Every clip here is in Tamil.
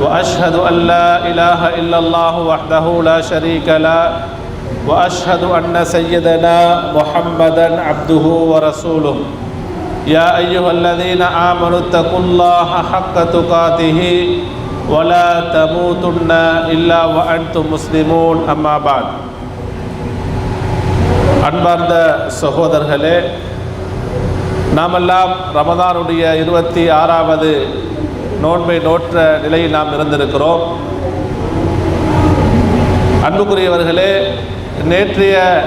واشهد ان لا اله الا الله وحده لا شريك له واشهد ان سيدنا محمدا عبده ورسوله يا ايها الذين امنوا اتقوا الله حق تقاته ولا تموتن الا وانتم مسلمون اما بعد அன்பார்ந்த சகோதரர்களே நாமெல்லாம் ரமதானுடைய இருபத்தி ஆறாவது நோன்பை நோற்ற நிலையில் நாம் இருந்திருக்கிறோம். அன்புக்குரியவர்களே நேற்றைய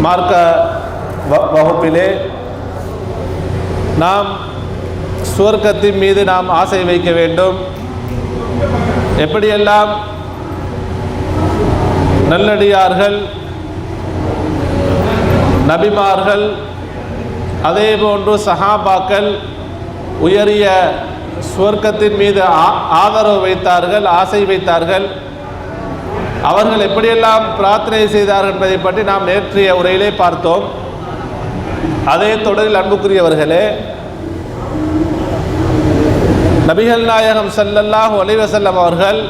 மார்க்க வ- வகுப்பிலே நாம் சுவர்க்கத்தின் மீது நாம் ஆசை வைக்க வேண்டும். எப்படியெல்லாம் நல்லடியார்கள் நபிமார்கள் அதே போன்று சஹாபாக்கள் உயரிய சுவர்க்கத்தின் மீது ஆ- ஆதரவு வைத்தார்கள் ஆசை வைத்தார்கள். அவர்கள் எப்படியெல்லாம் பிரார்த்தனை செய்தார்கள் என்பதை பற்றி நாம் நேற்றைய உரையிலே பார்த்தோம். அதே தொடரில் அன்புக்குரியவர்களே நபிகள் நாயகம் ஸல்லல்லாஹு ஒலிவசல்லம் அவர்கள்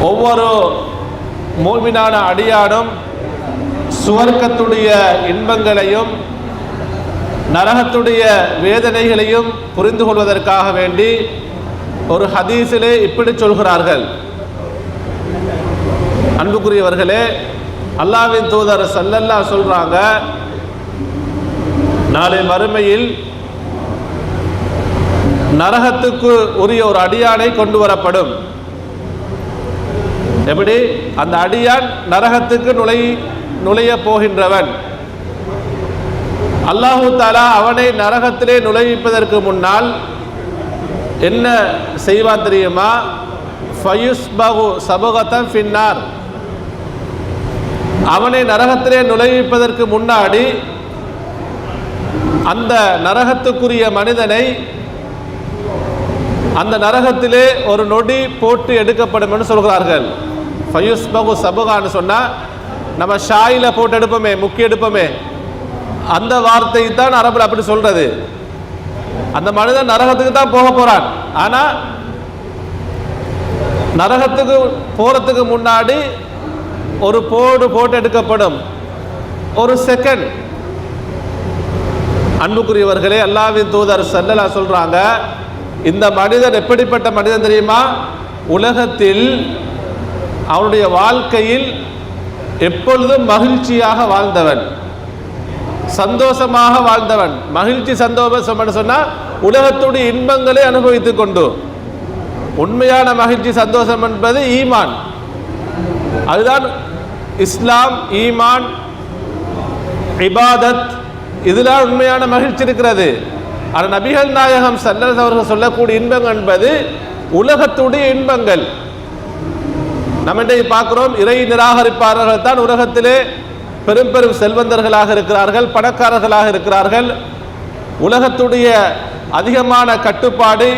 ஒவ்வொரு மூமினான அடியானும் சுவர்க்கத்துடைய இன்பங்களையும் நரகத்துடைய வேதனைகளையும் புரிந்து கொள்வதற்காக வேண்டி ஒரு ஹதீஸிலே இப்படி சொல்கிறார்கள். அன்புக்குரியவர்களே அல்லாவின் தூதர் சல்லல்லா சொல்றாங்க நாளை மறுமையில் நரகத்துக்கு உரிய ஒரு அடியானை கொண்டு வரப்படும். எப்படி? அந்த அடியான் நரகத்துக்கு நுழை நுழைய போகின்றவன். அல்லாஹு தாலா அவனை நரகத்திலே நுழைவிப்பதற்கு முன்னால் என்ன செய்வான் தெரியுமா? ஃபயுஸ்பகு சபகத்தம் ஃபின்னார். அவனை நரகத்திலே நுழைவிப்பதற்கு முன்னாடி அந்த நரகத்துக்குரிய மனிதனை அந்த நரகத்திலே ஒரு நொடி போட்டு எடுக்கப்படும் என்று சொல்கிறார்கள். ஃபயுஸ்பகு சபுகான்னு சொன்னால் நம்ம ஷாயில போட்டு எடுப்போமே முக்கிய எடுப்போமே. அந்த வார்த்தை தான் அரபில் அப்படி சொல்றது. அந்த மனிதன் நரகத்துக்கு தான் போக போறான். ஆனா நரகத்துக்கு போறதுக்கு முன்னாடி ஒரு போடு போட்டு எடுக்கப்படும். ஒரு செகண்ட் அன்புக்குரியவர்களே அல்லாவின் தூதர் செல்லலா சொல்றாங்க இந்த மனிதன் எப்படிப்பட்ட மனிதன் தெரியுமா? உலகத்தில் அவனுடைய வாழ்க்கையில் எப்பொழுதும் மகிழ்ச்சியாக வாழ்ந்தவன். சந்தோஷமாக வாழ்ந்தவன். மகிழ்ச்சி சந்தோஷம் என்று சொன்னா உலகத்துடைய இன்பங்களை அனுபவித்துக் கொண்டு. உண்மையான மகிழ்ச்சி சந்தோஷம் என்பது ஈமான். அதுதான் இஸ்லாம் ஈமான் இபாதத். இதெல்லாம் உண்மையான மகிழ்ச்சி இருக்கிறது. ஆனால் நபிகள் நாயகம் சல்லல்லாஹு அவர்கள் சொல்லக்கூடிய இன்பங்கள் என்பது உலகத்துடைய இன்பங்கள். நம்ம இன்றைக்கு பார்க்கிறோம் இறை நிராகரிப்பாளர்கள் தான் உலகத்திலே பெரும் பெரும் செல்வந்தர்களாக இருக்கிறார்கள் பணக்காரர்களாக இருக்கிறார்கள். உலகத்துடைய அதிகமான கட்டுப்பாடு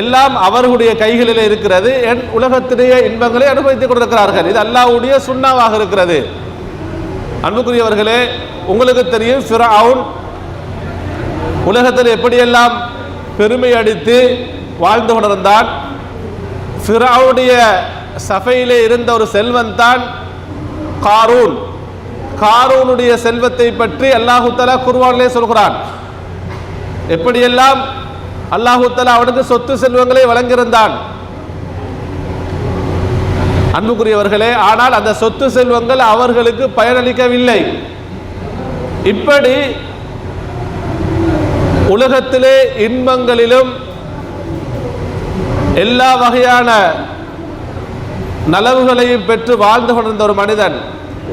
எல்லாம் அவர்களுடைய கைகளில் இருக்கிறது. என் உலகத்துடைய இன்பங்களை அனுபவித்துக் கொண்டிருக்கிறார்கள். இது அல்லாவுடைய சுண்ணாவாக இருக்கிறது. அன்புக்குரியவர்களே உங்களுக்கு தெரியும் ஃபிரவுன் உலகத்தில் எப்படியெல்லாம் பெருமை அடித்து வாழ்ந்து கொண்டிருந்தான். ஃபிரவுடைய சபையிலே இருந்த ஒரு செல்வன் தான் காரூன். காரூனுடைய செல்வத்தை பற்றி அல்லாஹு தலா குர்வானிலே சொல்கிறான். எப்படியெல்லாம் அல்லாஹு தலா அவனுக்கு சொத்து செல்வங்களை வழங்கியிருந்தான். அன்புக்குரியவர்களே ஆனால் அந்த சொத்து செல்வங்கள் அவர்களுக்கு பயனளிக்கவில்லை. இப்படி உலகத்திலே இன்பங்களிலும் எல்லா வகையான நலவுகளையும் பெற்று வாழ்ந்து கொண்டிருந்த ஒரு மனிதன்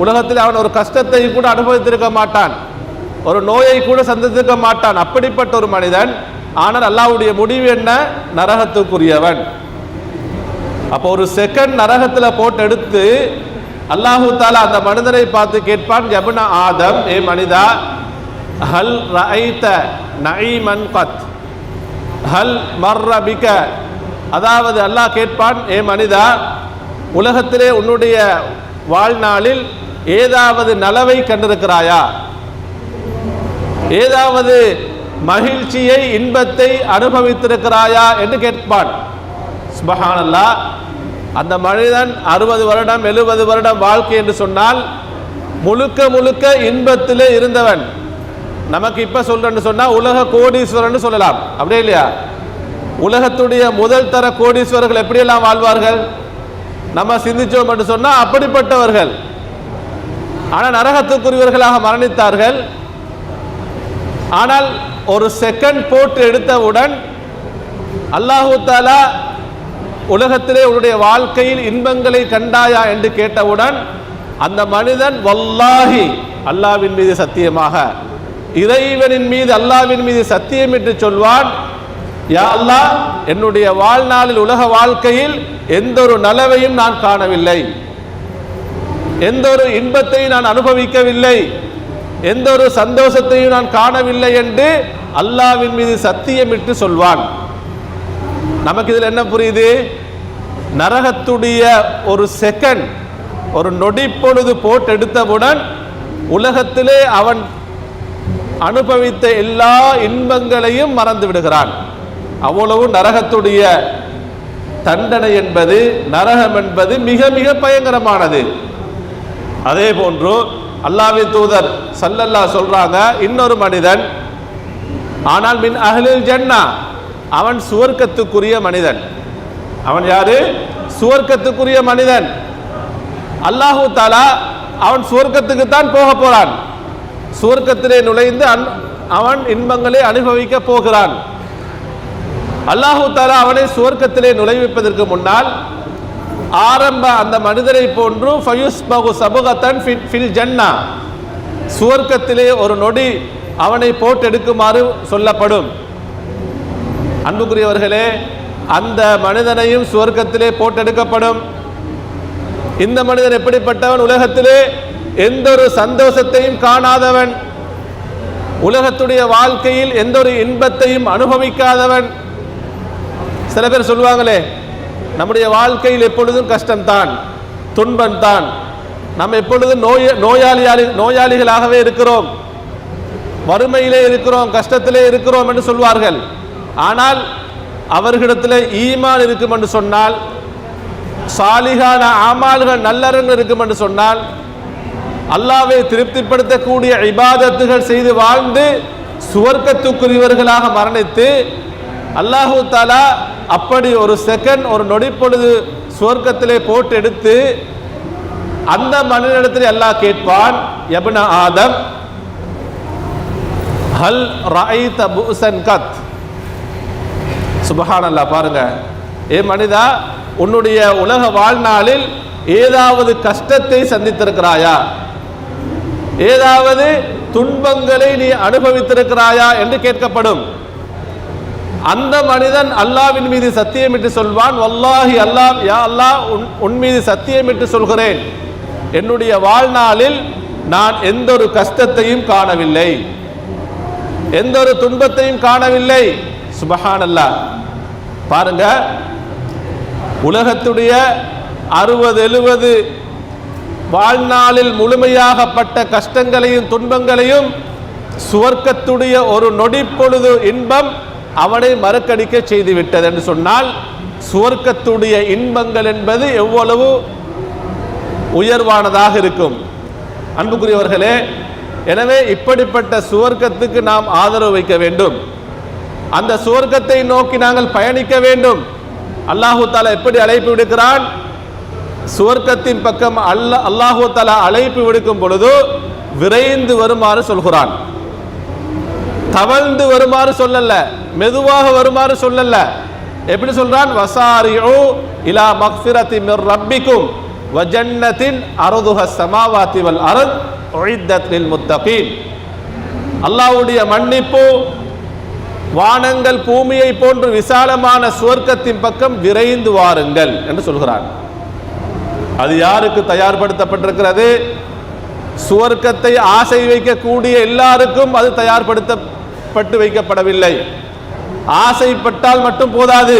உலகத்தில் அவன் ஒரு கஷ்டத்தை கூட அனுபவித்திருக்க மாட்டான். ஒரு நோயை கூட சந்தித்திருக்க மாட்டான். அப்படிப்பட்ட ஒரு மனிதன் ஆனால் அல்லாஹ்வுடைய முடிவு என்ன? நரகத்துக்குரியவன். அப்போ ஒரு செகண்ட் நரகத்தில் போட்டு எடுத்து அல்லாஹு தாலா அந்த மனிதனை பார்த்து கேட்பான் ஜபுன ஆதம் ஏ மனிதா ஹல் ரைத்த நைமன் கத் ஹல் மர்ரபிக அதாவது அல்லாஹ் கேட்பான் ஏ மனிதா உலகத்திலே உன்னுடைய வாழ்நாளில் ஏதாவது நலவை கண்டிருக்கிறாயா? ஏதாவது மகிழ்ச்சியை இன்பத்தை அனுபவித்திருக்கிறாயா என்று கேட்பான். சுபஹானல்லா அந்த மனிதன் அறுபது வருடம் எழுபது வருடம் வாழ்க்கை என்று சொன்னால் முழுக்க முழுக்க இன்பத்திலே இருந்தவன். நமக்கு இப்போ சொல்கிறேன்னு சொன்னால் உலக கோடீஸ்வரன் சொல்லலாம். அப்படியே இல்லையா? உலகத்துடைய முதல் தர கோடீஸ்வரர்கள் எப்படியெல்லாம் வாழ்வார்கள்? நம்ம சிந்திச்சோம் என்று சொன்னால் அப்படிப்பட்டவர்கள். ஆனால் நரகத்துக்குரியவர்களாக மரணித்தார்கள். ஆனால் ஒரு செகண்ட் போட்டு எடுத்தவுடன் அல்லாஹு தாலா உலகத்திலே உன்னுடைய வாழ்க்கையில் இன்பங்களை கண்டாயா என்று கேட்டவுடன் அந்த மனிதன் வல்லாஹி அல்லாவின் மீது சத்தியமாக இறைவனின் மீது அல்லாவின் மீது சத்தியம் என்று சொல்வான். யா அல்லாஹ் என்னுடைய வாழ்நாளில் உலக வாழ்க்கையில் எந்த ஒரு நலவையும் நான் காணவில்லை. எந்த ஒரு இன்பத்தை நான் அனுபவிக்கவில்லை. எந்த ஒரு சந்தோஷத்தையும் நான் காணவில்லை என்று அல்லாவின் மீது சத்தியமிட்டு சொல்வான். நமக்கு இதில் என்ன புரியுது? நரகத்துடைய ஒரு செகண்ட் ஒரு நொடி பொழுது போட்டு எடுத்தவுடன் உலகத்திலே அவன் அனுபவித்த எல்லா இன்பங்களையும் மறந்து விடுகிறான். அவ்வளவு நரகத்துடைய தண்டனை என்பது நரகம் என்பது மிக மிக பயங்கரமானது. அதே போன்று அல்லாவி தூதர் சல்லல்லா சொல்றாங்க இன்னொரு மனிதன் ஆனால் மின் அகலில் ஜன்னா அவன் சுவர்க்கத்துக்குரிய மனிதன். அவன் யாரு? சுவர்க்கத்துக்குரிய மனிதன். அல்லாஹு தாலா அவன் சுவர்க்கத்துக்கு தான் போக போறான். சுவர்க்கத்திலே நுழைந்து அன்- அவன் இன்பங்களை அனுபவிக்க போகிறான். அல்லாஹு தாலா அவனை சுவர்க்கத்திலே நுழைவிப்பதற்கு முன்னால் ஆரம்ப அந்த மனிதரை போன்று ஃபயுஸ்பகு சபுகத்தன் ஃபில் ஜன்னா. சுவர்க்கத்திலே ஒரு நொடி அவனை போட்டெடுக்குமாறு சொல்லப்படும். அன்புக்குரியவர்களே அந்த மனிதனையும் சுவர்க்கத்திலே போட்டெடுக்கப்படும். இந்த மனிதன் எப்படிப்பட்டவன்? உலகத்திலே எந்த ஒரு சந்தோஷத்தையும் காணாதவன். உலகத்துடைய வாழ்க்கையில் எந்த ஒரு இன்பத்தையும் அனுபவிக்காதவன். சில பேர் சொல்லுவாங்களே நம்முடைய வாழ்க்கையில் எப்பொழுதும் கஷ்டம்தான் துன்பம்தான். நாம் எப்பொழுதும் நோய நோயாளியாளி நோயாளிகளாகவே இருக்கிறோம். வறுமையிலே இருக்கிறோம் கஷ்டத்திலே இருக்கிறோம் என்று சொல்வார்கள். ஆனால் அவர்களிடத்தில் ஈமான் இருக்கும் என்று சொன்னால் சாலிகான ஆமால்கள் நல்லறங்கள் இருக்கும் என்று சொன்னால் அல்லாவை திருப்திப்படுத்தக்கூடிய இபாதத்துகள் செய்து வாழ்ந்து சுவர்க்கத்துக்குரியவர்களாக மரணித்து அல்லாஹு தாலா அப்படி ஒரு செகண்ட் ஒரு நொடி பொழுது சுவர்க்கத்திலே போட்டு எடுத்து அந்த மனிதனிடத்தில் அல்லாஹ் கேட்பான் எபன ஆதம் ஹல் ராயித புசன் கத். சுபஹானல்லா பாருங்க. ஏ மனிதா உன்னுடைய உலக வாழ்நாளில் ஏதாவது கஷ்டத்தை சந்தித்திருக்கிறாயா? ஏதாவது துன்பங்களை நீ அனுபவித்திருக்கிறாயா? என்று கேட்கப்படும். அந்த மனிதன் அல்லாவின் மீது சத்தியமிட்டு சொல்வான் வல்லாஹி அல்லாஹ் யா அல்லாஹ் உன் உன் மீது சத்தியமிட்டு சொல்கிறேன். என்னுடைய வாழ்நாளில் நான் எந்த ஒரு கஷ்டத்தையும் காணவில்லை. எந்த ஒரு துன்பத்தையும் காணவில்லை. சுபஹானல்லா பாருங்க உலகத்துடைய அறுபது எழுபது வாழ்நாளில் முழுமையாகப்பட்ட கஷ்டங்களையும் துன்பங்களையும் சுவர்க்கத்துடைய ஒரு நொடி பொழுது இன்பம் அவனை மறுக்கடிக்க செய்துவிட்டது என்று சொன்னால் சுவர்க்கத்துடைய இன்பங்கள் என்பது எவ்வளவு உயர்வானதாக இருக்கும். அன்புக்குரியவர்களே எனவே இப்படிப்பட்ட சுவர்க்கத்துக்கு நாம் ஆதரவு வைக்க வேண்டும். அந்த சுவர்க்கத்தை நோக்கி நாங்கள் பயணிக்க வேண்டும். அல்லாஹு தாலா எப்படி அழைப்பு விடுக்கிறான்? சுவர்க்கத்தின் பக்கம் அல்ல அல்லாஹு தாலா அழைப்பு விடுக்கும் பொழுது விரைந்து வருமாறு சொல்கிறான். தவழ்ந்து வருமாறு சொல்லல மெதுவாக வருமாறு சொல்லல. எப்படி சொல்றான்? வசாரியோ இலா மக்ஃபிரத்தி மிர் ரப்பிக்கும் வஜன்னத்தின் அருதுஹ சமாவாத்தி வல் அரத் உஇத்தத் முத்தபீன் அல்லாவுடைய மன்னிப்பு வானங்கள் பூமியை போன்று விசாலமான சுவர்க்கத்தின் பக்கம் விரைந்து வாருங்கள் என்று சொல்கிறான். அது யாருக்கு தயார்படுத்தப்பட்டிருக்கிறது? சுவர்க்கத்தை ஆசை வைக்கக்கூடிய எல்லாருக்கும் அது பட்டு வைக்கப்படவில்லை. ஆசைப்பட்டால் மட்டும் போதாது.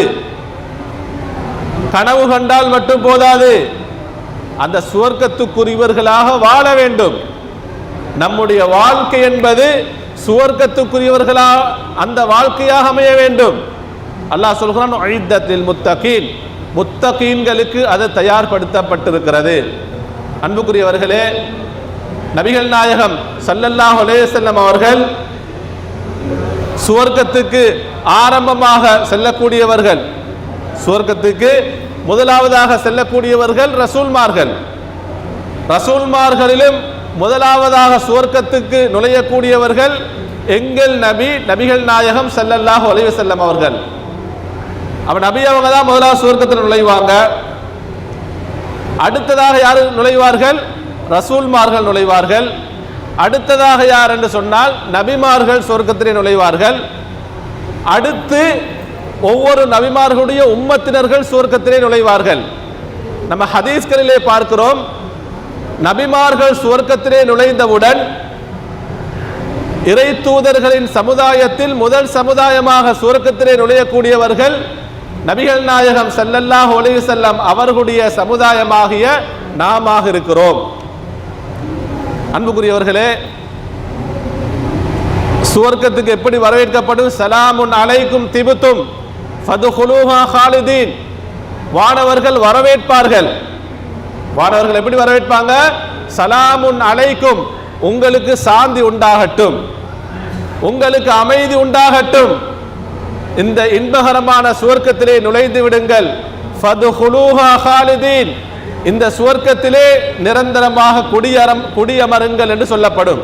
கனவு கண்டால் மட்டும் போதாது. அந்த சுவர்க்கத்துக்குரியவர்களாக வாழ வேண்டும். நம்முடைய வாழ்க்கை என்பது சுவர்க்கத்துக்குரியவர்களா அந்த வாழ்க்கையாக அமைய வேண்டும். அல்லாஹ் சொல்கிறான் அழித்தத்தில் முத்தகீன். முத்தகீன்களுக்கு அது தயார்படுத்தப்பட்டிருக்கிறது. அன்புக்குரியவர்களே நபிகள் நாயகம் சல்லல்லாஹ் அலைஹி அவர்கள் சுவர்க்கத்துக்கு ஆரம்பமாக செல்லக்கூடியவர்கள் சுவர்க்கத்துக்கு முதலாவதாக செல்லக்கூடியவர்கள் ரசூல்மார்கள். ரசூல்மார்களிலும் முதலாவதாக சுவர்க்கத்துக்கு நுழையக்கூடியவர்கள் எங்கள் நபி நபிகள் நாயகம் செல்லல்லாக அலைஹி செல்லம் அவர்கள். அவன் நபி அவங்க தான் முதலாவது சுவர்க்கத்தில் நுழைவாங்க. அடுத்ததாக யார் நுழைவார்கள்? ரசூல்மார்கள் நுழைவார்கள். அடுத்ததாக யார் என்று சொன்னால் நபிமார்கள் சொர்க்கத்திலே நுழைவார்கள். அடுத்து ஒவ்வொரு நபிமார்களுடைய உம்மத்தினர்கள் சுவர்க்கத்திலே நுழைவார்கள். நம்ம ஹதீஸ்களிலே பார்க்கிறோம் நபிமார்கள் சுவர்க்கத்திலே நுழைந்தவுடன் இறை தூதர்களின் சமுதாயத்தில் முதல் சமுதாயமாக சுவர்க்கத்திலே நுழையக்கூடியவர்கள் நபிகள் நாயகம் செல்லல்லாஹ் ஒலி செல்லம் அவர்களுடைய சமுதாயமாகிய நாமாக இருக்கிறோம். அன்புக்குரியவர்களே சுவர்க்கத்துக்கு எப்படி வரவேற்கப்படும்? சலாமுன் அலைக்கும் திபுத்தும் ஹாலிதீன். வானவர்கள் வரவேற்பார்கள். வானவர்கள் எப்படி வரவேற்பாங்க? சலாமுன் அலைக்கும் உங்களுக்கு சாந்தி உண்டாகட்டும். உங்களுக்கு அமைதி உண்டாகட்டும். இந்த இன்பகரமான சுவர்க்கத்திலே நுழைந்து விடுங்கள். ஃபதுஹுலூஹா ஹாலிதீன். இந்த சுவர்க்கத்திலே நிரந்தரமாக குடியரம் குடியமருங்கள் என்று சொல்லப்படும்.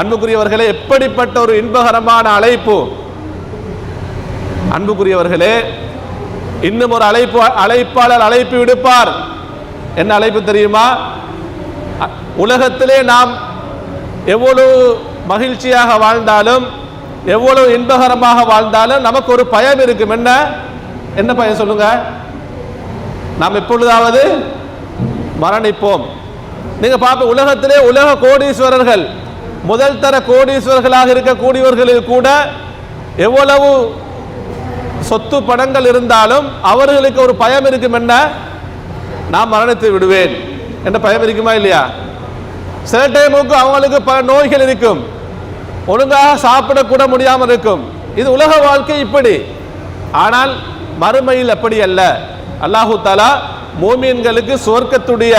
அன்புக்குரியவர்களே எப்படிப்பட்ட ஒரு இன்பகரமான அழைப்பு? அன்புக்குரியவர்களே இன்னும் ஒரு அழைப்பு அழைப்பாளர் அழைப்பு விடுப்பார். என்ன அழைப்பு தெரியுமா? உலகத்திலே நாம் எவ்வளவு மகிழ்ச்சியாக வாழ்ந்தாலும் எவ்வளவு இன்பகரமாக வாழ்ந்தாலும் நமக்கு ஒரு பயம் இருக்கும். என்ன? என்ன பயம் சொல்லுங்க? நாம் எப்பொழுதாவது மரணிப்போம். நீங்க பார்ப்ப உலகத்திலே உலக கோடீஸ்வரர்கள் முதல் தர கோடீஸ்வரர்களாக இருக்கக்கூடியவர்களில் கூட எவ்வளவு சொத்து பணங்கள் இருந்தாலும் அவர்களுக்கு ஒரு பயம் இருக்கும் என்ன? நான் மரணித்து விடுவேன். என்ற பயம் இருக்குமா இல்லையா? சில டைமுக்கு அவங்களுக்கு பல நோய்கள் இருக்கும். ஒழுங்காக சாப்பிடக்கூட முடியாமல் இருக்கும். இது உலக வாழ்க்கை இப்படி. ஆனால் மறுமையில் அப்படி அல்ல. அல்லாஹு தாலா மோமீன்களுக்கு சுவர்க்கத்துடைய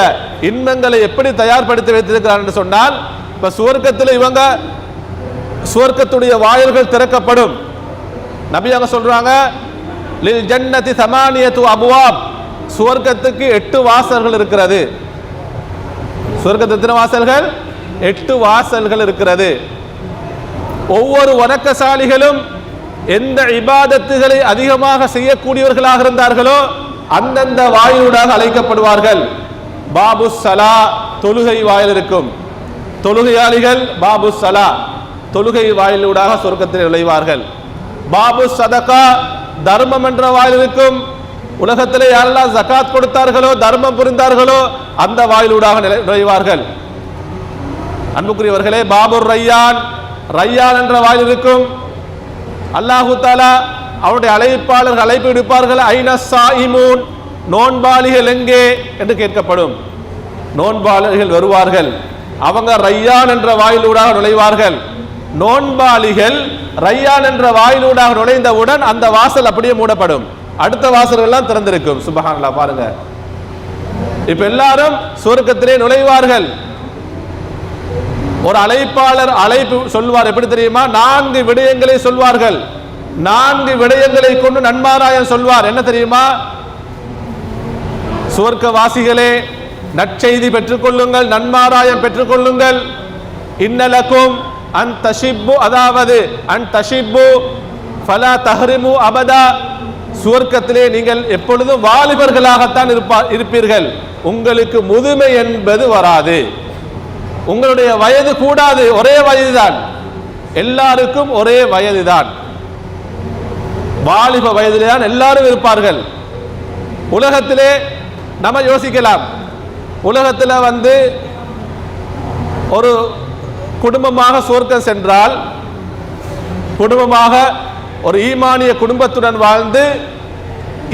இன்பங்களை எப்படி தயார்படுத்தி வைத்திருக்கிறார் என்று சொன்னால் இப்ப சுவர்க்கத்தில் இவங்க சுவர்க்கத்துடைய வாயில்கள் திறக்கப்படும். நபி அவங்க சொல்றாங்க லில் ஜன்னதி சமானியத்து அபுவாப். சுவர்க்கத்துக்கு எட்டு வாசல்கள் இருக்கிறது. சுவர்க்கத்து எத்தனை வாசல்கள்? எட்டு வாசல்கள் இருக்கிறது. ஒவ்வொரு வணக்கசாலிகளும் எந்த இபாதத்துகளை அதிகமாக செய்யக்கூடியவர்களாக இருந்தார்களோ அந்தந்த வாயிலூடாக அழைக்கப்படுவார்கள். பாபு சலா தொழுகை வாயில் இருக்கும். தொழுகையாளிகள் பாபு சலா தொழுகை வாயிலூடாக சொர்க்கத்தில் நுழைவார்கள். பாபு சதகா தர்மம் என்ற வாயில் இருக்கும். உலகத்திலே யாரெல்லாம் ஜக்காத் கொடுத்தார்களோ தர்மம் புரிந்தார்களோ அந்த வாயிலூடாக நிலை- நுழைவார்கள். அன்புக்குரியவர்களே பாபுர் ரையான் ரையான் என்ற வாயில் இருக்கும். அல்லாஹு தாலா அவருடைய அழைப்பாளர்கள் அழைப்பு விடுப்பார்கள் ஐநா சாயிமூன் நோன்பாளிகள் எங்கே என்று கேட்கப்படும். நோன்பாளர்கள் வருவார்கள். அவங்க ரையான் என்ற வாயிலூடாக நுழைவார்கள். நோன்பாளிகள் ரையான் என்ற வாயிலூடாக நுழைந்தவுடன் அந்த வாசல் அப்படியே மூடப்படும். அடுத்த வாசல்கள்லாம் திறந்திருக்கும். சுபஹானல்லாஹ் பாருங்க. இப்ப எல்லாரும் சுவர்க்கத்திலே நுழைவார்கள். ஒரு அழைப்பாளர் அழைப்பு சொல்வார் எப்படி தெரியுமா? நான்கு விடயங்களை சொல்வார்கள். நான்கு விடயங்களை கொண்டு நன்மாராயம் சொல்வார். என்ன தெரியுமா? சுவர்க்கவாசிகளே நற்செய்தி பெற்றுக்கொள்ளுங்கள் நன்மாராயம் பெற்றுக்கொள்ளுங்கள். இன்னலக்கும் அன் தஷிப்பு அதாவது அன் தஷிப்பு ஃபலா தஹ்ரிமு அபதா. சுவர்க்கத்திலே நீங்கள் எப்பொழுதும் வாலிபர்களாகத்தான் இருப்பா இருப்பீர்கள். உங்களுக்கு முதுமை என்பது வராது. உங்களுடைய வயது கூடாது ஒரே வயதுதான். எல்லாருக்கும் ஒரே வயதுதான். வாலிப வயதிலே தான் எல்லாரும் இருப்பார்கள். உலகத்திலே நம்ம யோசிக்கலாம். உலகத்தில் வந்து ஒரு குடும்பமாக சுவர்க்கம் சென்றால் குடும்பமாக ஒரு ஈமானிய குடும்பத்துடன் வாழ்ந்து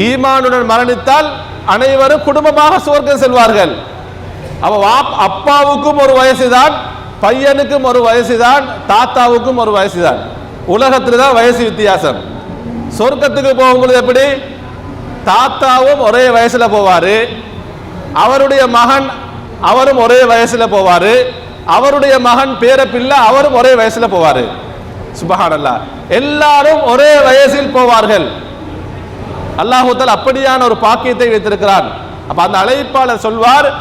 ஈமானுடன் மரணித்தால் அனைவரும் குடும்பமாக சுவர்க்கம் செல்வார்கள். அவ வாப் அப்பாவுக்கும் ஒரு வயசுதான் பையனுக்கும் ஒரு வயசுதான் தாத்தாவுக்கும் ஒரு வயசுதான். உலகத்தில் தான் வயசு வித்தியாசம். சொர்க்கத்துக்கு போகும்பொழுது எப்படி? தாத்தாவும் ஒரே வயசுல போவாரு. அவருடைய மகன் அவரும் ஒரே வயசுல போவாரு. அவருடைய மகன் பேர பிள்ளை அவரும் ஒரே வயசுல போவாரு. சுபஹானல்லா. எல்லாரும் ஒரே வயசில் போவார்கள். அல்லாஹூத்தால் அப்படியான ஒரு பாக்கியத்தை வைத்திருக்கிறான். அப்ப அந்த அழைப்பாளர் சொல்வார்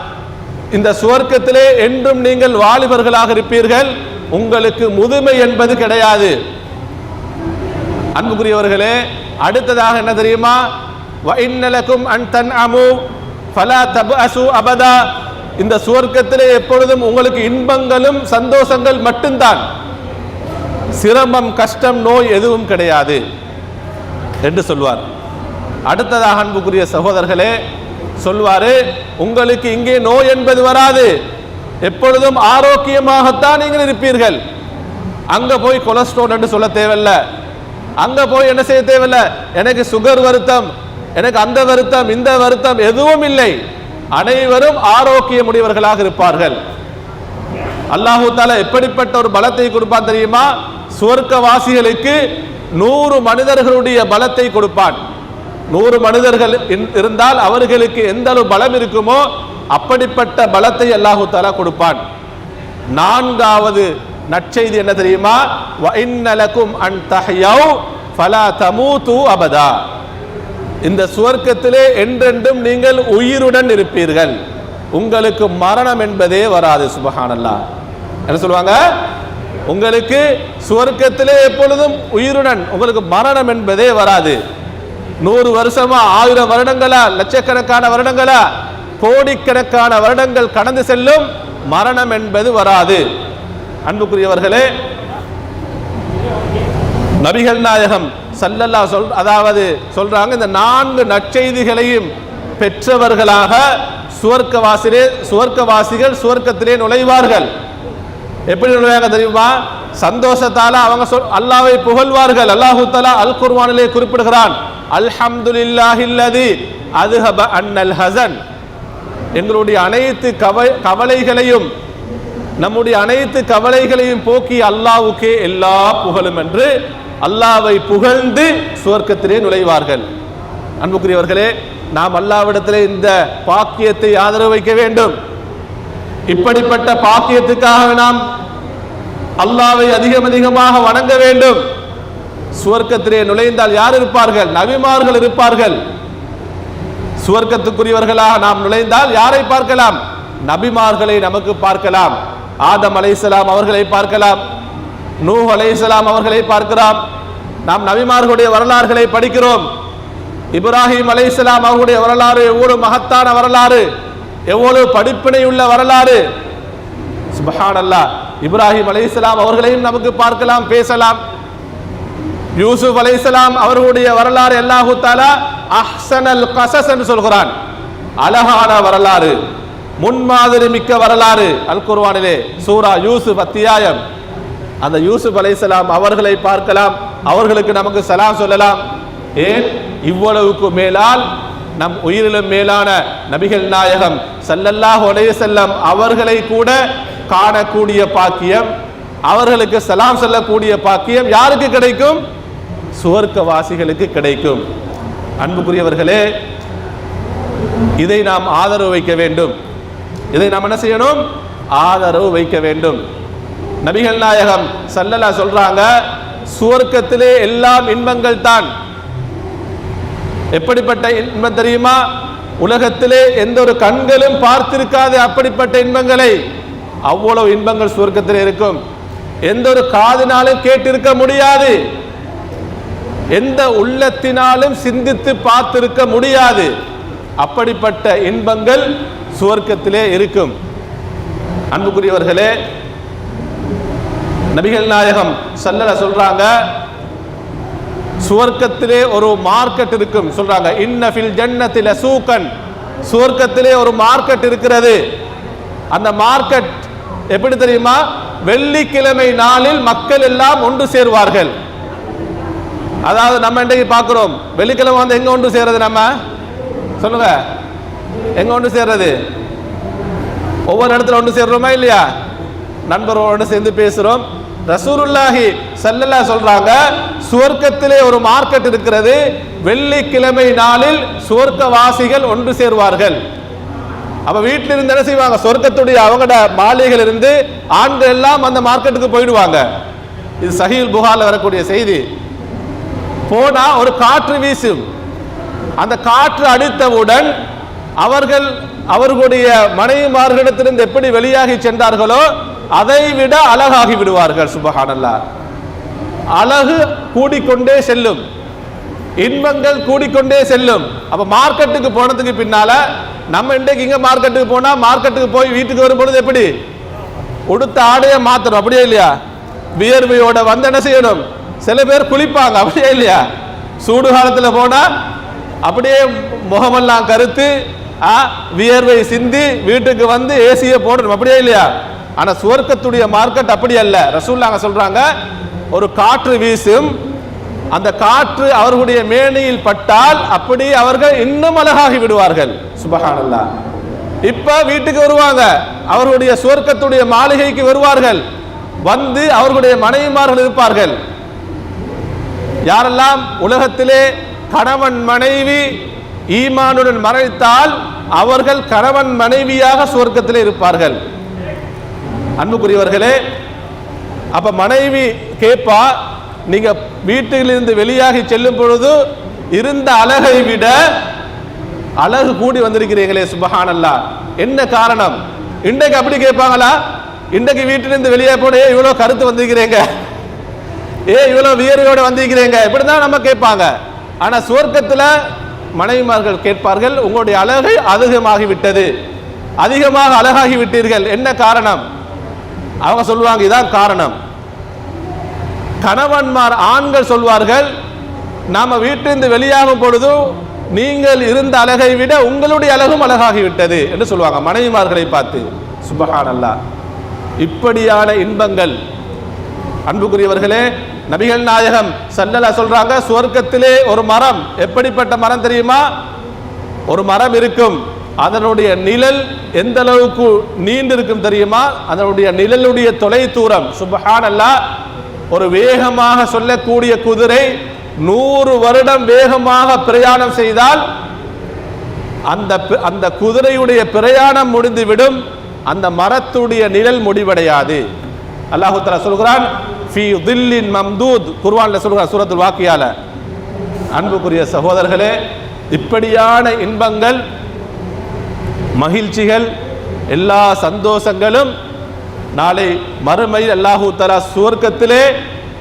இந்த சுவர்க்கத்திலே என்றும் நீங்கள் வாலிபர்களாக இருப்பீர்கள். உங்களுக்கு முதுமை என்பது கிடையாது. அன்புக்குரியவர்களே அடுத்ததாக என்ன தெரியுமா? வைன்னலக்கும் அன் தன் அமு ஃபலா தபு அசு அபதா. இந்த சுவர்க்கத்திலே எப்பொழுதும் உங்களுக்கு இன்பங்களும் சந்தோஷங்கள் மட்டும்தான். சிரமம் கஷ்டம் நோய் எதுவும் கிடையாது என்று சொல்வார். அடுத்ததாக அன்புக்குரிய சகோதரர்களே சொல்வாரு உங்களுக்கு இங்கே நோய் என்பது வராது. எப்பொழுதும் ஆரோக்கியமாகத்தான் நீங்கள் இருப்பீர்கள். அங்க போய் கொலஸ்ட்ரால் என்று சொல்ல தேவையில்ல. அங்க போய் என்ன செய்ய தேவையில்ல? எனக்கு சுகர் வருத்தம் எனக்கு அந்த வருத்தம் இந்த வருத்தம் எதுவும் இல்லை. அனைவரும் ஆரோக்கியமுடையவர்களாக இருப்பார்கள். அல்லாஹு தாலா எப்படிப்பட்ட ஒரு பலத்தை கொடுப்பான் தெரியுமா? சுவர்க்கவாசிகளுக்கு நூறு மனிதர்களுடைய பலத்தை கொடுப்பான். நூறு மனிதர்கள் இருந்தால் அவர்களுக்கு எந்த அளவு பலம் இருக்குமோ அப்படிப்பட்ட பலத்தை அல்லாஹு தாலா கொடுப்பான். நான்காவது நற்செய்தி என்ன தெரியுமா? வஇன்னலக்கும் அன் தஹ்யவ் ஃபலா தமூது அபதா. இந்த சுவர்க்கத்திலே என்றென்றும் நீங்கள் உயிருடன் இருப்பீர்கள். உங்களுக்கு மரணம் என்பதே வராது சுபஹானல்லாஹ். என்ன சொல்லுவாங்க? உங்களுக்கு சுவர்க்கத்திலே எப்பொழுதும் உயிருடன் உங்களுக்கு மரணம் என்பதே வராது. நூறு வருஷமா ஆயிரம் வருடங்களா லட்சக்கணக்கான வருடங்களா கோடிக்கணக்கான வருடங்கள் கடந்து செல்லும் மரணம் என்பது வராது. அன்புக்குரியவர்களே நபிகள் நாயகம் சல்லல்லா சொல் அதாவது சொல்றாங்க இந்த நான்கு நற்செய்திகளையும் பெற்றவர்களாக சுவர்க்கவாசிலே சுவர்க்கவாசிகள் சுவர்க்கத்திலே நுழைவார்கள். எப்படி நுழைவாங்க தெரியுமா? சந்தோஷத்தால அவங்க சொல் அல்லாவை புகழ்வார்கள். அல்லாஹு தலா அல் குர்வானிலே குறிப்பிடுகிறான் அல்ஹம்துலில்லாஹில்லதி அதுஹப அன்னல் ஹசன். எங்களுடைய அனைத்து கவலை கவலைகளையும் நம்முடைய அனைத்து கவலைகளையும் போக்கி அல்லாவுக்கே எல்லா புகழும் என்று அல்லாவை புகழ்ந்து சுவர்க்கத்திலே நுழைவார்கள். அன்புக்குரியவர்களே நாம் அல்லாவிடத்திலே இந்த பாக்கியத்தை ஆதரவு வைக்க வேண்டும். இப்படிப்பட்ட பாக்கியத்துக்காக நாம் அல்லாவை அதிகம் அதிகமாக வணங்க வேண்டும். சுவர்க்கத்திலே நுழைந்தால் யார் இருப்பார்கள்? நபிமார்கள் இருப்பார்கள். சுவர்க்கத்துக்குரியவர்களாக நாம் நுழைந்தால் யாரை பார்க்கலாம்? நபிமார்களை நமக்கு பார்க்கலாம். ஆதம் அலைசலாம் அவர்களை பார்க்கலாம் நூ அலைசலாம் அவர்களை பார்க்கிறோம் நாம் நபிமார்களுடைய வரலாறுகளை படிக்கிறோம். இப்ராஹிம் அலைசலாம் அவர்களுடைய வரலாறு எவ்வளவு மகத்தான வரலாறு எவ்வளவு படிப்பினை உள்ள வரலாறு. சுபஹானல்லாஹ் இப்ராஹிம் அலைசலாம் அவர்களையும் நமக்கு பார்க்கலாம் பேசலாம். யூசுப் அலைசலாம் அவர்களுடைய வரலாறு எல்லாஹு தாலா அஹ்சனல் கசஸ் என்று சொல்கிறான். அழகான வரலாறு. முன்மாதிரி மிக்க வரலாறு அல் குர்வானிலே சூரா யூசுப் அத்தியாயம். அந்த யூசுப் அலைசலாம் அவர்களை பார்க்கலாம் அவர்களுக்கு நமக்கு சலாம் சொல்லலாம். ஏன்? இவ்வளவுக்கு மேலால் நம் உயிரிலும் மேலான நபிகள் நாயகம் சல்லல்லாஹ் உடைய செல்லம் அவர்களை கூட காணக்கூடிய பாக்கியம் அவர்களுக்கு சலாம் சொல்லக்கூடிய பாக்கியம் யாருக்கு கிடைக்கும்? சுவர்க்கவாசிகளுக்கு கிடைக்கும். அன்புக்குரியவர்களே இதை நாம் ஆதரவு வைக்க வேண்டும். இதை நாம் என்ன செய்யணும்? ஆதரவு வைக்க வேண்டும். நபிகள் நாயகம் சல்லலா சொல்றாங்க சுவர்க்கத்திலே எல்லாம் இன்பங்கள் தான். எப்படிப்பட்ட இன்பம் தெரியுமா? உலகத்திலே எந்த ஒரு கண்களும் பார்த்திருக்காது அப்படிப்பட்ட இன்பங்களை. அவ்வளவு இன்பங்கள் சுவர்க்கத்திலே இருக்கும். எந்த ஒரு காதினாலும் கேட்டிருக்க முடியாது. எந்த உள்ளத்தினாலும் சிந்தித்து பார்த்திருக்க முடியாது. அப்படிப்பட்ட இன்பங்கள் சுவர்க்கத்திலே இருக்கும். அன்புக்குரியவர்களே நபிகள் நாயகம் சல்லல சொல்றாங்க சுவர்க்கத்திலே ஒரு மார்க்கெட் இருக்கும் சொல்றாங்க. இன்னஃபில் ஜன்னத்தில சூக்கன் சுவர்க்கத்திலே ஒரு மார்க்கெட் இருக்கிறது. அந்த மார்க்கெட் எப்படி தெரியுமா? வெள்ளிக்கிழமை நாளில் மக்கள் எல்லாம் ஒன்று சேருவார்கள். அதாவது நம்ம இன்றைக்கு பார்க்கிறோம். வெள்ளிக்கிழமை வந்து எங்க ஒன்று சேர்றது நம்ம? சொல்லுங்கள் எங்க ஒன்று சேர்றது? ஒவ்வொரு இடத்துல ஒன்று சேர்றோமா இல்லையா? நண்பரோடு சேர்ந்து பேசுறோம். ரசூலுல்லாஹி சல்லல்லா சொல்றாங்க சுவர்க்கத்திலே ஒரு மார்க்கெட் இருக்கிறது. வெள்ளிக்கிழமை நாளில் சுவர்க்கவாசிகள் ஒன்று சேருவார்கள். அப்ப வீட்டில இருந்து என்ன செய்வாங்க? சொர்க்கத்துடைய அவங்களோட மாளிகையில் இருந்து ஆண்கள் எல்லாம் அந்த மார்க்கெட்டுக்கு போயிடுவாங்க. இது சஹீல் புகார்ல வரக்கூடிய செய்தி. போனா ஒரு காற்று வீசும். அந்த காற்று அடித்தவுடன் அவர்கள் அவர்களுடைய மனைவிமார்களிடத்திலிருந்து எப்படி வெளியாகி சென்றார்களோ அதை விட அழகாகி விடுவார்கள் சுபஹானல்லாஹ் அழகு கூடிக்கொண்டே செல்லும். இன்பங்கள் கூடிக்கொண்டே செல்லும். அப்ப மார்க்கெட்டுக்கு போனதுக்கு பின்னால நம்ம இன்றைக்கு இங்க மார்க்கெட்டுக்கு போனா மார்க்கெட்டுக்கு போய் வீட்டுக்கு வரும்பொழுது எப்படி? உடுத்த ஆடையை மாத்தணும் அப்படியே இல்லையா? வியர்வையோட வந்து என்ன செய்யணும்? சில பேர் குளிப்பாங்க அப்படியே இல்லையா? சூடு காலத்துல போனா அப்படியே முகமெல்லாம் கருத்து வியர்வை சிந்தி வீட்டுக்கு வந்து ஏசியை போடணும். அப்படியே இல்லையா? ஆனா சுவர்க்கத்துடைய மார்க்கெட் அப்படி அல்ல. ரசூல்லாங்க சொல்றாங்க ஒரு காற்று வீசும். அந்த காற்று அவர்களுடைய மேனியில் பட்டால் அப்படி அவர்கள் இன்னும் அழகாகி விடுவார்கள். சுபகானல்லா இப்ப வீட்டுக்கு வருவாங்க. அவர்களுடைய சுவர்க்கத்துடைய மாளிகைக்கு வருவார்கள். வந்து அவர்களுடைய மனைவிமார்கள் இருப்பார்கள். யாரெல்லாம்? உலகத்திலே கணவன் மனைவி ஈமானுடன் மறைத்தால் அவர்கள் கணவன் மனைவியாக சுவர்க்கத்தில் இருப்பார்கள். அன்புக்குரியவர்களே அப்ப மனைவி கேட்பா நீங்க வீட்டிலிருந்து வெளியாகி செல்லும் பொழுது இருந்த அழகை விட அழகு கூடி வந்திருக்கிறீங்களே சுபஹானல்லா. என்ன காரணம்? இன்றைக்கு அப்படி கேட்பாங்களா? இன்றைக்கு வீட்டிலிருந்து வெளியே போட ஏன் இவ்வளோ கருத்து வந்திருக்கிறீங்க. ஏ இவ்வளோ வியர்வையோடு வந்திருக்கிறீங்க. இப்படி தான் நம்ம கேட்பாங்க. ஆனால் சுவர்க்கத்தில் மனைவிமார்கள் கேட்பார்கள் உங்களுடைய அழகு அதிகமாகிவிட்டது. அதிகமாக அழகாகி விட்டீர்கள் என்ன காரணம்? அவங்க சொல்லுவாங்க இதான் காரணம். கணவன்மார் ஆண்கள் சொல்வார்கள் நாம வீட்டிலிருந்து வெளியாகும் பொழுது நீங்கள் இருந்த அழகை விட உங்களுடைய அழகும் அழகாகிவிட்டது. என்று சொல்லுவாங்க மனைவிமார்களை பார்த்து. சுபஹானல்லாஹ் இப்படியான இன்பங்கள். அன்புக்குரியவர்களே நபிகள் நாயகம் சல்லல்லா சொல்றாங்க சுவர்க்கத்திலே ஒரு மரம். எப்படிப்பட்ட மரம் தெரியுமா? ஒரு மரம் இருக்கும். அதனுடைய நிழல் எந்த அளவுக்கு நீண்டு இருக்கும் தெரியுமா? அதனுடைய நிழலுடைய தொலை தூரம் சுபஹானல்லா ஒரு வேகமாக சொல்லக்கூடிய குதிரை நூறு வருடம் வேகமாக பிரயாணம் செய்தால் அந்த அந்த குதிரையுடைய பிரயாணம் முடிந்துவிடும். அந்த மரத்துடைய நிழல் முடிவடையாது. அல்லாஹு சொல்கிறான் ஃபீ தில்லின் மம்தூத். குர்வானில் சொல்கிறார் சூரத்துல் வாக்கியால. அன்புக்குரிய சகோதரர்களே இப்படியான இன்பங்கள் மகிழ்ச்சிகள் எல்லா சந்தோஷங்களும் நாளை மறுமையில் அல்லாஹு தலா சுவர்க்கத்திலே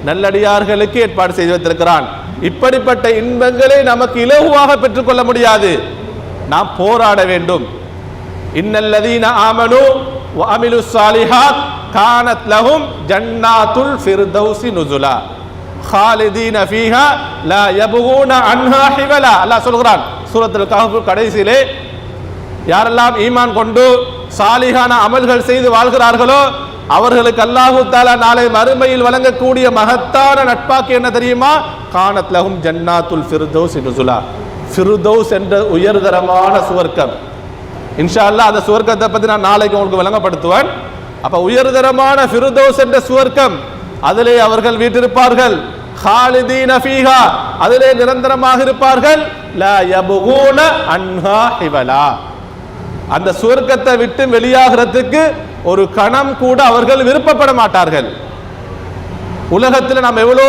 நல்லடியார்களுக்கு ஏற்பாடு செய்து வைத்திருக்கிறான். இப்படிப்பட்ட இன்பங்களை நமக்கு இலகுவாக பெற்றுக்கொள்ள முடியாது. நாம் போராட வேண்டும். இன்னல்லதீன ஆமனு அமிலு சாலிஹாத் கானத் லஹும் ஜன்னாத்துல் ஃபிர்தௌசி நுசுலா. ஹாலிதீன ஃபீஹா லா யபுகூன அன்ஹா ஹிவலா. அல்லாஹ் சொல்கிறான் சூரத்தில் கஹஃபு கடைசியிலே யாரெல்லாம் ஈமான் கொண்டு சாலிகான அமல்கள் செய்து வாழ்கிறார்களோ அவர்களுக்கு அல்லாஹு தாலா நாளை மறுமையில் வழங்கக்கூடிய மகத்தான நட்பாக்கு என்ன தெரியுமா? கானத் லஹும் ஜன்னாத்துல் ஃபிர்தௌஸ் நுசுலா. ஃபிர்தௌஸ் என்ற உயர்தரமான சுவர்க்கம். இன்ஷா அல்லா அந்த சுவர்க்கத்தை பற்றி நான் நாளைக்கு உங்களுக்கு விளங்கப்படுத்துவேன். அப்ப உயர்தரமான ஃபிருதோஸ் என்ற சுவர்க்கம் அதிலே அவர்கள் வீட்டிருப்பார்கள் ஹாலிதீன ஃபீஹா அதிலே நிரந்தரமாக இருப்பார்கள். லா யபுகூன அன்ஹா ஹிவலா. அந்த சுவர்க்கத்தை விட்டு வெளியாகிறதுக்கு ஒரு கணம் கூட அவர்கள் விருப்பப்பட மாட்டார்கள். உலகத்தில் நாம் எவ்வளோ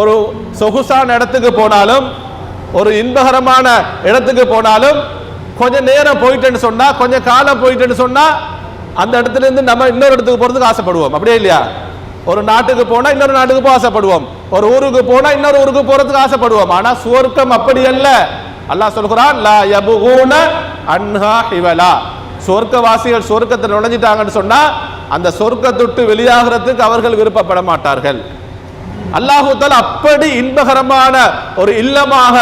ஒரு சொகுசான இடத்துக்கு போனாலும் ஒரு இன்பகரமான இடத்துக்கு போனாலும் கொஞ்சம் நேரம் போயிட்டேன்னு சொன்னால் கொஞ்சம் காலம் போயிட்டேன்னு சொன்னா அந்த இடத்துல இருந்து நம்ம இன்னொரு இடத்துக்கு போறதுக்கு ஆசைப்படுவோம். அப்படியே இல்லையா? ஒரு நாட்டுக்கு போனா இன்னொரு நாட்டுக்கு போக ஆசைப்படுவோம். ஒரு ஊருக்கு போனா இன்னொரு ஊருக்கு போறதுக்கு ஆசைப்படுவோம். ஆனா சுவர்க்கம் அப்படி அல்ல. அல்லாஹ் சொல்கிறான் லா யபுகூன அன்ஹா ஹிவலா. சொர்க்கவாசிகள் சொர்க்கத்தை நுழைஞ்சிட்டாங்கன்னு சொன்னா அந்த சொர்க்கத்துட்டு வெளியாகிறதுக்கு அவர்கள் விருப்பப்பட மாட்டார்கள். அல்லாஹு தாலா அப்படி இன்பகரமான ஒரு இல்லமாக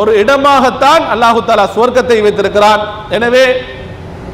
ஒரு இடமாகத்தான் அல்லாஹு தாலா சுவர்க்கத்தை வைத்திருக்கிறான். எனவே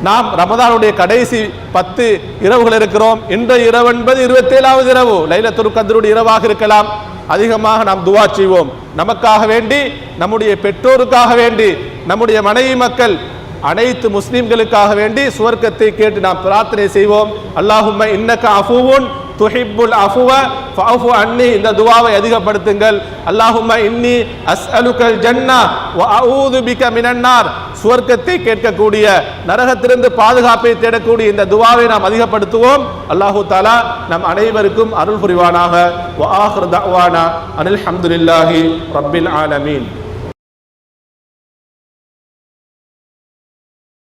நாம் ரமதானுடைய கடைசி பத்து இரவுகள் இருக்கிறோம். இன்றைய இரவு என்பது இருபத்தேழாவது இரவு. லைல கத்ருடைய இரவாக இருக்கலாம். அதிகமாக நாம் துவா செய்வோம். நமக்காக வேண்டி நம்முடைய பெற்றோருக்காக வேண்டி நம்முடைய மனைவி மக்கள் அனைத்து முஸ்லிம்களுக்காக வேண்டி சுவர்க்கத்தை கேட்டு நாம் பிரார்த்தனை செய்வோம். அல்லாஹும்ம இன்னக்க அஃபூன் துஹிப்புல் அஃபுவ ஃபஃபு அன்னி இந்த துவாவை அதிகப்படுத்துங்கள். அல்லாஹும இன்னி அஸ்அலுக்கல் ஜன்னா வ அஊது பிக மினன்னார் சுவர்க்கத்தை கேட்கக்கூடிய நரகத்திலிருந்து பாதுகாப்பை தேடக்கூடிய இந்த துவாவை நாம் அதிகப்படுத்துவோம். அல்லாஹு தாலா நம் அனைவருக்கும் அருள் புரிவானாக. வ ஆஹிர் தஅவானா அனில் ஹம்துலில்லாஹி ரப்பில் ஆலமீன்.